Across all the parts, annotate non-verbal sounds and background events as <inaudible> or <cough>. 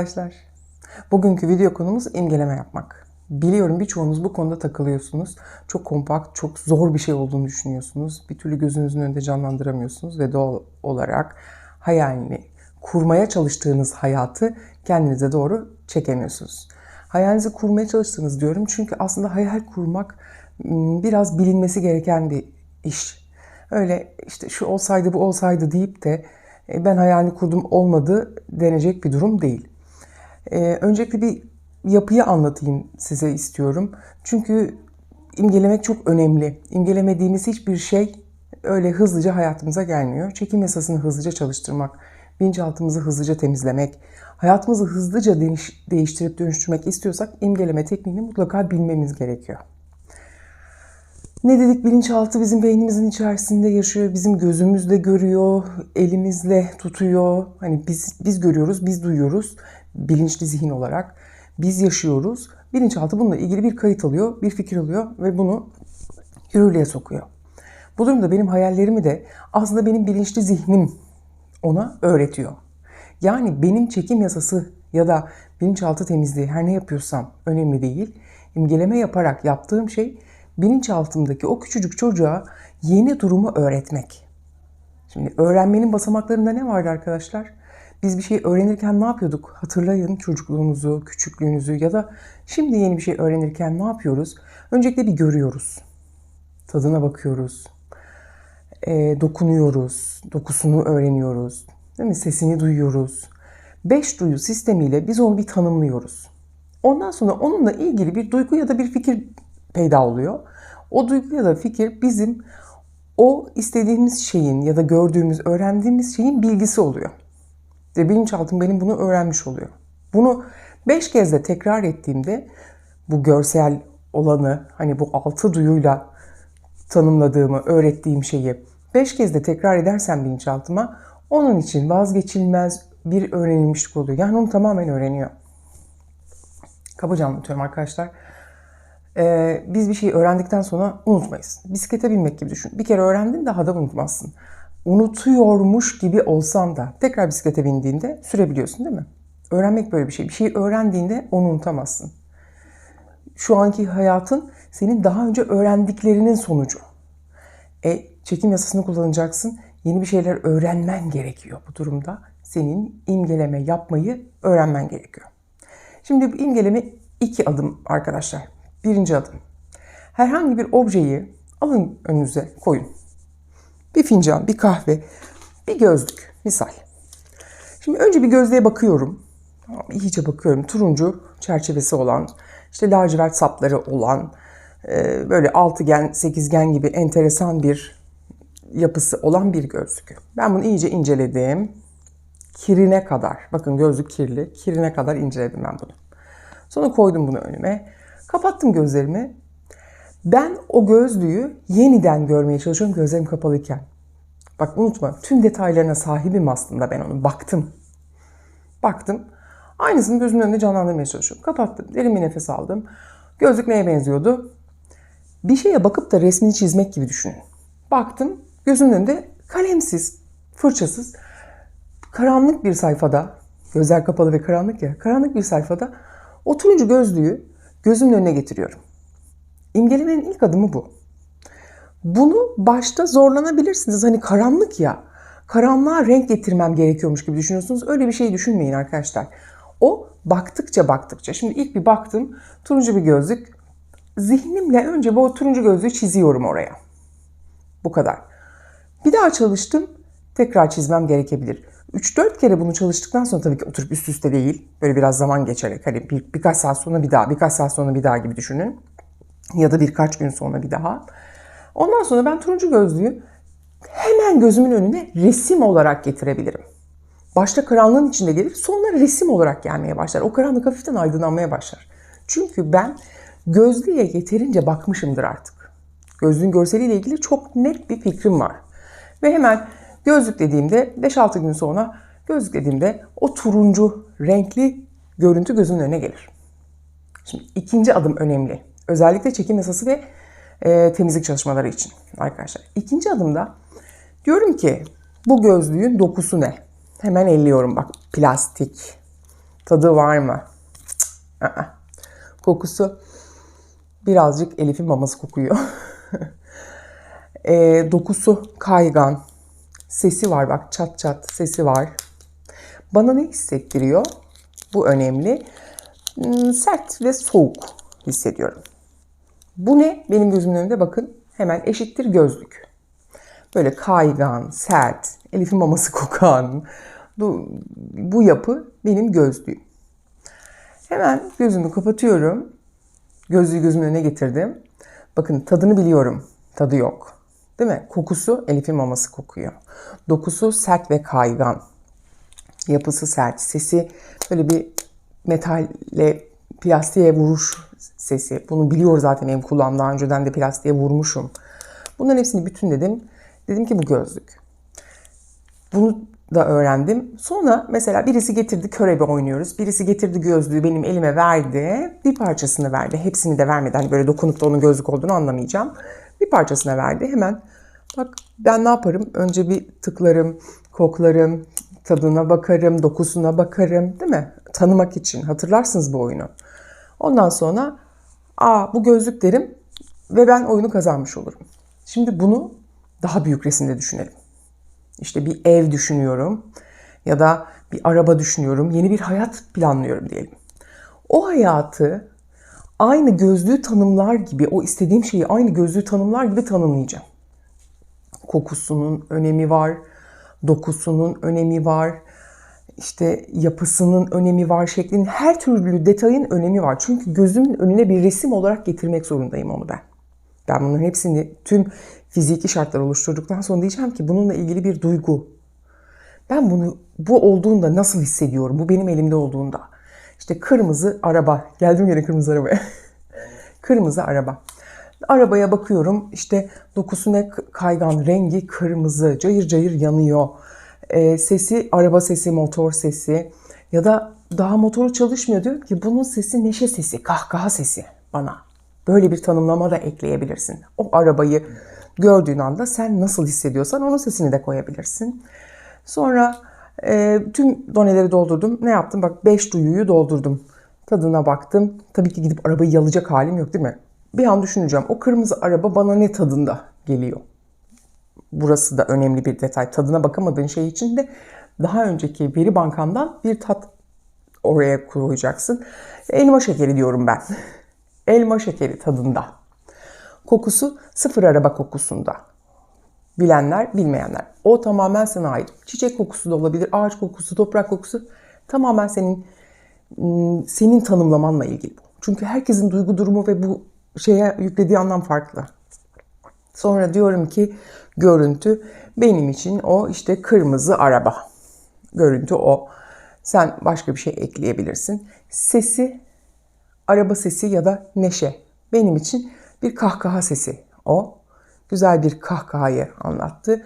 arkadaşlar. Bugünkü video konumuz imgeleme yapmak. Biliyorum birçoğunuz bu konuda takılıyorsunuz. Çok kompakt, çok zor bir şey olduğunu düşünüyorsunuz. Bir türlü gözünüzün önünde canlandıramıyorsunuz ve doğal olarak hayalini kurmaya çalıştığınız hayatı kendinize doğru çekemiyorsunuz. Hayalinizi kurmaya çalıştığınız diyorum çünkü aslında hayal kurmak ım, biraz bilinmesi gereken bir iş. Öyle işte şu olsaydı bu olsaydı deyip de e, ben hayalini kurdum olmadı denecek bir durum değil. Ee, öncelikle bir yapıyı anlatayım size istiyorum. Çünkü imgelemek çok önemli. İmgelemediğimiz hiçbir şey öyle hızlıca hayatımıza gelmiyor. Çekim yasasını hızlıca çalıştırmak, bilinçaltımızı hızlıca temizlemek, hayatımızı hızlıca değiş- değiştirip dönüştürmek istiyorsak imgeleme tekniğini mutlaka bilmemiz gerekiyor. Ne dedik bilinçaltı bizim beynimizin içerisinde yaşıyor, bizim gözümüzle görüyor, elimizle tutuyor. Hani biz biz görüyoruz, biz duyuyoruz bilinçli zihin olarak. Biz yaşıyoruz. Bilinçaltı bununla ilgili bir kayıt alıyor, bir fikir alıyor ve bunu yürürlüğe sokuyor. Bu durumda benim hayallerimi de aslında benim bilinçli zihnim ona öğretiyor. Yani benim çekim yasası ya da bilinçaltı temizliği her ne yapıyorsam önemli değil. İmgeleme yaparak yaptığım şey bilinçaltımdaki o küçücük çocuğa yeni durumu öğretmek. Şimdi öğrenmenin basamaklarında ne vardı arkadaşlar? Biz bir şey öğrenirken ne yapıyorduk? Hatırlayın çocukluğunuzu, küçüklüğünüzü ya da şimdi yeni bir şey öğrenirken ne yapıyoruz? Öncelikle bir görüyoruz. Tadına bakıyoruz. E, dokunuyoruz. Dokusunu öğreniyoruz. Değil mi? Sesini duyuyoruz. Beş duyu sistemiyle biz onu bir tanımlıyoruz. Ondan sonra onunla ilgili bir duygu ya da bir fikir peyda oluyor. O duygu ya da fikir bizim o istediğimiz şeyin ya da gördüğümüz, öğrendiğimiz şeyin bilgisi oluyor. Ve bilinçaltım benim bunu öğrenmiş oluyor. Bunu beş kez de tekrar ettiğimde bu görsel olanı hani bu altı duyuyla tanımladığımı, öğrettiğim şeyi beş kez de tekrar edersem bilinçaltıma onun için vazgeçilmez bir öğrenilmişlik oluyor. Yani onu tamamen öğreniyor. Kabaca anlatıyorum arkadaşlar. Ee, biz bir şeyi öğrendikten sonra unutmayız. Bisiklete binmek gibi düşün. Bir kere öğrendin daha da unutmazsın. Unutuyormuş gibi olsan da tekrar bisiklete bindiğinde sürebiliyorsun değil mi? Öğrenmek böyle bir şey. Bir şeyi öğrendiğinde onu unutamazsın. Şu anki hayatın senin daha önce öğrendiklerinin sonucu. E, çekim yasasını kullanacaksın. Yeni bir şeyler öğrenmen gerekiyor bu durumda. Senin imgeleme yapmayı öğrenmen gerekiyor. Şimdi bu imgeleme iki adım arkadaşlar. Birinci adım. Herhangi bir objeyi alın önünüze koyun. Bir fincan, bir kahve, bir gözlük misal. Şimdi önce bir gözlüğe bakıyorum. İyice bakıyorum. Turuncu çerçevesi olan, işte lacivert sapları olan, e, böyle altıgen, sekizgen gibi enteresan bir yapısı olan bir gözlük. Ben bunu iyice inceledim. Kirine kadar, bakın gözlük kirli, kirine kadar inceledim ben bunu. Sonra koydum bunu önüme. Kapattım gözlerimi. Ben o gözlüğü yeniden görmeye çalışıyorum gözlerim kapalıyken. Bak unutma tüm detaylarına sahibim aslında ben onu. Baktım. Baktım. Aynısını gözümün önünde canlandırmaya çalışıyorum. Kapattım. Derin bir nefes aldım. Gözlük neye benziyordu? Bir şeye bakıp da resmini çizmek gibi düşünün. Baktım. Gözümün önünde kalemsiz, fırçasız, karanlık bir sayfada, gözler kapalı ve karanlık ya, karanlık bir sayfada o turuncu gözlüğü gözümün önüne getiriyorum. İmgelemenin ilk adımı bu. Bunu başta zorlanabilirsiniz. Hani karanlık ya. Karanlığa renk getirmem gerekiyormuş gibi düşünüyorsunuz. Öyle bir şey düşünmeyin arkadaşlar. O baktıkça baktıkça. Şimdi ilk bir baktım. Turuncu bir gözlük. Zihnimle önce bu turuncu gözlüğü çiziyorum oraya. Bu kadar. Bir daha çalıştım. Tekrar çizmem gerekebilir. 3-4 kere bunu çalıştıktan sonra tabii ki oturup üst üste değil. Böyle biraz zaman geçerek hani bir, birkaç saat sonra bir daha, birkaç saat sonra bir daha gibi düşünün. Ya da birkaç gün sonra bir daha. Ondan sonra ben turuncu gözlüğü hemen gözümün önüne resim olarak getirebilirim. Başta karanlığın içinde gelir, sonra resim olarak gelmeye başlar. O karanlık hafiften aydınlanmaya başlar. Çünkü ben gözlüğe yeterince bakmışımdır artık. Gözlüğün görseliyle ilgili çok net bir fikrim var. Ve hemen gözlük dediğimde 5-6 gün sonra gözlük dediğimde o turuncu renkli görüntü gözümün önüne gelir. Şimdi ikinci adım önemli. Özellikle çekim yasası ve e, temizlik çalışmaları için arkadaşlar. İkinci adımda diyorum ki bu gözlüğün dokusu ne? Hemen elliyorum bak plastik. Tadı var mı? Cık, ı-ı. Kokusu birazcık Elif'in maması kokuyor. <laughs> E, dokusu kaygan. Sesi var bak çat çat sesi var. Bana ne hissettiriyor? Bu önemli. Hmm, Sert ve soğuk hissediyorum. Bu ne? Benim gözümün önünde bakın hemen eşittir gözlük. Böyle kaygan, sert, Elif'in maması <laughs> kokan. Bu, bu yapı benim gözlüğüm. Hemen gözümü kapatıyorum. Gözlüğü gözümün önüne getirdim. Bakın tadını biliyorum. Tadı yok. Değil mi? Kokusu Elif'in maması kokuyor. Dokusu sert ve kaygan. Yapısı sert. Sesi böyle bir metalle plastiğe vuruş sesi. Bunu biliyor zaten benim kulağım. Daha önceden de plastiğe vurmuşum. Bunların hepsini bütünledim. Dedim ki bu gözlük. Bunu da öğrendim. Sonra mesela birisi getirdi körebe oynuyoruz. Birisi getirdi gözlüğü benim elime verdi. Bir parçasını verdi. Hepsini de vermedi. Hani böyle dokunup da onun gözlük olduğunu anlamayacağım. Bir parçasına verdi. Hemen bak ben ne yaparım? Önce bir tıklarım, koklarım, tadına bakarım, dokusuna bakarım değil mi? Tanımak için. Hatırlarsınız bu oyunu. Ondan sonra aa bu gözlük derim ve ben oyunu kazanmış olurum. Şimdi bunu daha büyük resimde düşünelim. İşte bir ev düşünüyorum ya da bir araba düşünüyorum, yeni bir hayat planlıyorum diyelim. O hayatı aynı gözlüğü tanımlar gibi, o istediğim şeyi aynı gözlüğü tanımlar gibi tanımlayacağım. Kokusunun önemi var, dokusunun önemi var, işte yapısının önemi var, şeklin her türlü detayın önemi var. Çünkü gözümün önüne bir resim olarak getirmek zorundayım onu ben. Ben bunların hepsini tüm fiziki şartlar oluşturduktan sonra diyeceğim ki bununla ilgili bir duygu. Ben bunu bu olduğunda nasıl hissediyorum? Bu benim elimde olduğunda. İşte kırmızı araba. Geldim yine kırmızı arabaya. <laughs> kırmızı araba. Arabaya bakıyorum işte dokusu ne kaygan, rengi kırmızı, cayır cayır yanıyor. Ee, sesi, araba sesi, motor sesi ya da daha motoru çalışmıyor diyor ki bunun sesi neşe sesi, kahkaha sesi bana. Böyle bir tanımlama da ekleyebilirsin. O arabayı gördüğün anda sen nasıl hissediyorsan onun sesini de koyabilirsin. Sonra e, tüm doneleri doldurdum. Ne yaptım? Bak 5 duyuyu doldurdum. Tadına baktım. Tabii ki gidip arabayı yalacak halim yok değil mi? Bir an düşüneceğim. O kırmızı araba bana ne tadında geliyor? Burası da önemli bir detay. Tadına bakamadığın şey için de daha önceki veri bankandan bir tat oraya koyacaksın. Elma şekeri diyorum ben. <laughs> Elma şekeri tadında. Kokusu sıfır araba kokusunda. Bilenler, bilmeyenler. O tamamen sana ait. Çiçek kokusu da olabilir, ağaç kokusu, toprak kokusu. Tamamen senin senin tanımlamanla ilgili bu. Çünkü herkesin duygu durumu ve bu şeye yüklediği anlam farklı. Sonra diyorum ki görüntü benim için o işte kırmızı araba. Görüntü o. Sen başka bir şey ekleyebilirsin. Sesi araba sesi ya da neşe. Benim için bir kahkaha sesi o. Güzel bir kahkahayı anlattı.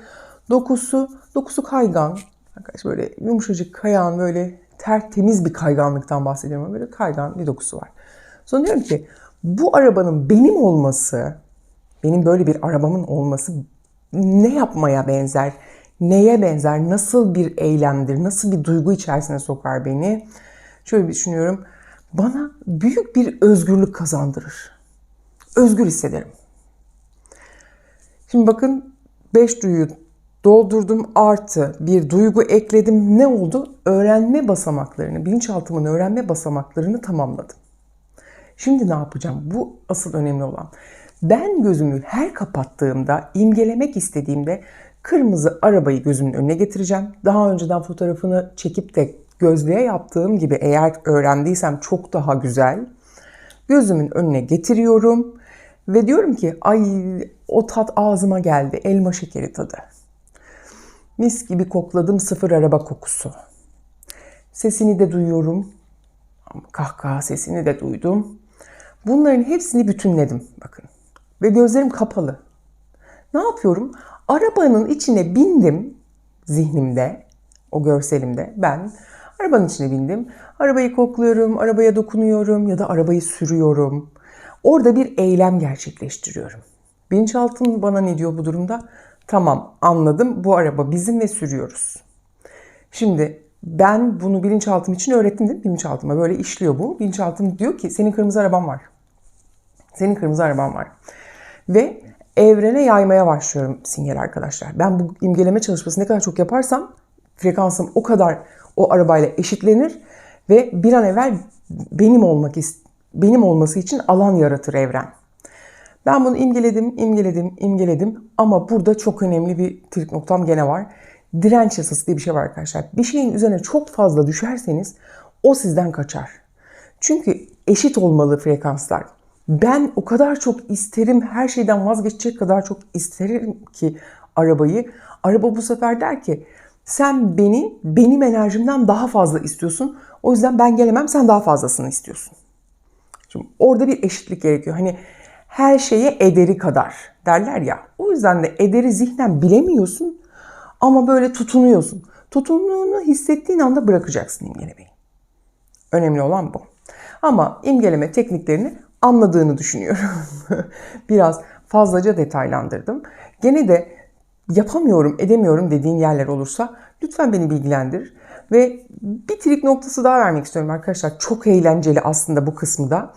Dokusu, dokusu kaygan. Arkadaş böyle yumuşacık kayan böyle tertemiz bir kayganlıktan bahsediyorum. Böyle kaygan bir dokusu var. Sonra diyorum ki bu arabanın benim olması, benim böyle bir arabamın olması ne yapmaya benzer? Neye benzer? Nasıl bir eylemdir? Nasıl bir duygu içerisine sokar beni? Şöyle düşünüyorum. Bana büyük bir özgürlük kazandırır. Özgür hissederim. Şimdi bakın 5 duyuyu doldurdum artı bir duygu ekledim. Ne oldu? Öğrenme basamaklarını, bilinçaltımın öğrenme basamaklarını tamamladım. Şimdi ne yapacağım? Bu asıl önemli olan. Ben gözümü her kapattığımda, imgelemek istediğimde kırmızı arabayı gözümün önüne getireceğim. Daha önceden fotoğrafını çekip de gözlüğe yaptığım gibi eğer öğrendiysem çok daha güzel. Gözümün önüne getiriyorum ve diyorum ki ay o tat ağzıma geldi. Elma şekeri tadı. Mis gibi kokladım sıfır araba kokusu. Sesini de duyuyorum. Kahkaha sesini de duydum. Bunların hepsini bütünledim bakın. Ve gözlerim kapalı. Ne yapıyorum? Arabanın içine bindim zihnimde, o görselimde ben arabanın içine bindim. Arabayı kokluyorum, arabaya dokunuyorum ya da arabayı sürüyorum. Orada bir eylem gerçekleştiriyorum. Bilinçaltım bana ne diyor bu durumda? Tamam anladım bu araba bizim ve sürüyoruz. Şimdi Ben bunu bilinçaltım için öğrettim değil mi? Bilinçaltıma böyle işliyor bu. Bilinçaltım diyor ki senin kırmızı araban var. Senin kırmızı araban var. Ve evrene yaymaya başlıyorum sinyal arkadaşlar. Ben bu imgeleme çalışmasını ne kadar çok yaparsam frekansım o kadar o arabayla eşitlenir ve bir an evvel benim olmak benim olması için alan yaratır evren. Ben bunu imgeledim, imgeledim, imgeledim ama burada çok önemli bir trik noktam gene var. Direnç yasası diye bir şey var arkadaşlar. Bir şeyin üzerine çok fazla düşerseniz o sizden kaçar. Çünkü eşit olmalı frekanslar. Ben o kadar çok isterim, her şeyden vazgeçecek kadar çok isterim ki arabayı. Araba bu sefer der ki sen beni benim enerjimden daha fazla istiyorsun. O yüzden ben gelemem sen daha fazlasını istiyorsun. Şimdi orada bir eşitlik gerekiyor. Hani her şeye ederi kadar derler ya. O yüzden de ederi zihnen bilemiyorsun ama böyle tutunuyorsun. Tutunduğunu hissettiğin anda bırakacaksın imgelemeyi. Önemli olan bu. Ama imgeleme tekniklerini anladığını düşünüyorum. <laughs> Biraz fazlaca detaylandırdım. Gene de yapamıyorum, edemiyorum dediğin yerler olursa lütfen beni bilgilendir. Ve bir trik noktası daha vermek istiyorum arkadaşlar. Çok eğlenceli aslında bu kısmı.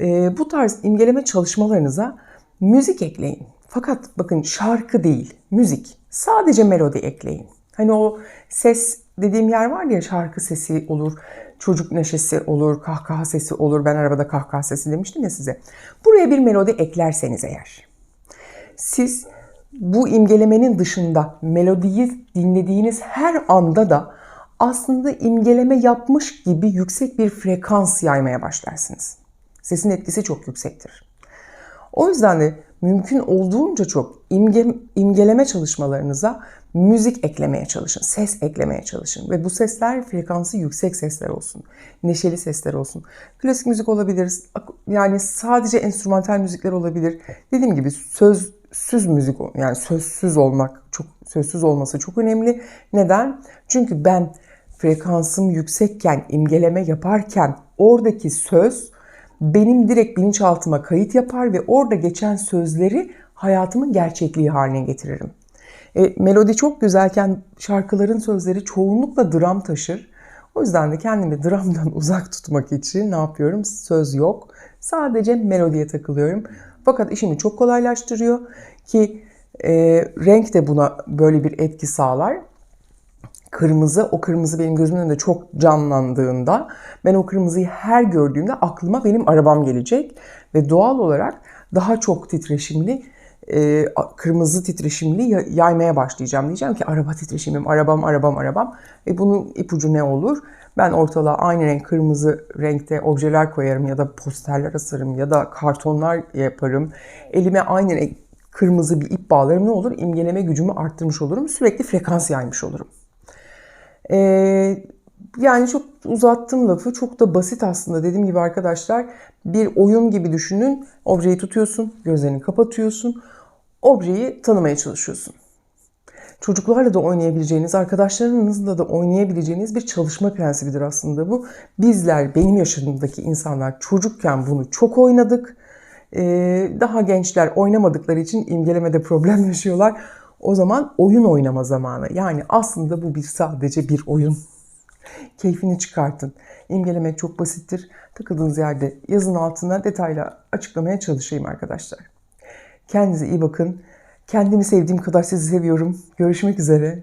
Ee, bu tarz imgeleme çalışmalarınıza müzik ekleyin. Fakat bakın şarkı değil, müzik. Sadece melodi ekleyin. Hani o ses dediğim yer var ya şarkı sesi olur, çocuk neşesi olur, kahkaha sesi olur. Ben arabada kahkaha sesi demiştim ya size. Buraya bir melodi eklerseniz eğer. Siz bu imgelemenin dışında melodiyi dinlediğiniz her anda da aslında imgeleme yapmış gibi yüksek bir frekans yaymaya başlarsınız. Sesin etkisi çok yüksektir. O yüzden de mümkün olduğunca çok imge, imgeleme çalışmalarınıza müzik eklemeye çalışın, ses eklemeye çalışın. Ve bu sesler frekansı yüksek sesler olsun, neşeli sesler olsun. Klasik müzik olabilir, yani sadece enstrümantal müzikler olabilir. Dediğim gibi sözsüz müzik, yani sözsüz olmak, çok sözsüz olması çok önemli. Neden? Çünkü ben frekansım yüksekken, imgeleme yaparken oradaki söz benim direkt bilinçaltıma kayıt yapar ve orada geçen sözleri hayatımın gerçekliği haline getiririm. E, melodi çok güzelken şarkıların sözleri çoğunlukla dram taşır. O yüzden de kendimi dramdan <laughs> uzak tutmak için ne yapıyorum? Söz yok. Sadece melodiye takılıyorum. Fakat işimi çok kolaylaştırıyor ki e, renk de buna böyle bir etki sağlar kırmızı, o kırmızı benim gözümün önünde çok canlandığında ben o kırmızıyı her gördüğümde aklıma benim arabam gelecek ve doğal olarak daha çok titreşimli e, kırmızı titreşimli yaymaya başlayacağım. Diyeceğim ki araba titreşimim, arabam, arabam, arabam. E bunun ipucu ne olur? Ben ortalığa aynı renk kırmızı renkte objeler koyarım ya da posterler asarım ya da kartonlar yaparım. Elime aynı renk kırmızı bir ip bağlarım ne olur? İmgeleme gücümü arttırmış olurum. Sürekli frekans yaymış olurum. Ee, yani çok uzattım lafı. Çok da basit aslında. Dediğim gibi arkadaşlar bir oyun gibi düşünün. Objeyi tutuyorsun, gözlerini kapatıyorsun. Objeyi tanımaya çalışıyorsun. Çocuklarla da oynayabileceğiniz, arkadaşlarınızla da oynayabileceğiniz bir çalışma prensibidir aslında bu. Bizler, benim yaşımdaki insanlar çocukken bunu çok oynadık. Ee, daha gençler oynamadıkları için imgelemede problem yaşıyorlar. O zaman oyun oynama zamanı. Yani aslında bu bir sadece bir oyun. Keyfini çıkartın. İmgelemek çok basittir. Takıldığınız yerde yazın altına detayla açıklamaya çalışayım arkadaşlar. Kendinize iyi bakın. Kendimi sevdiğim kadar sizi seviyorum. Görüşmek üzere.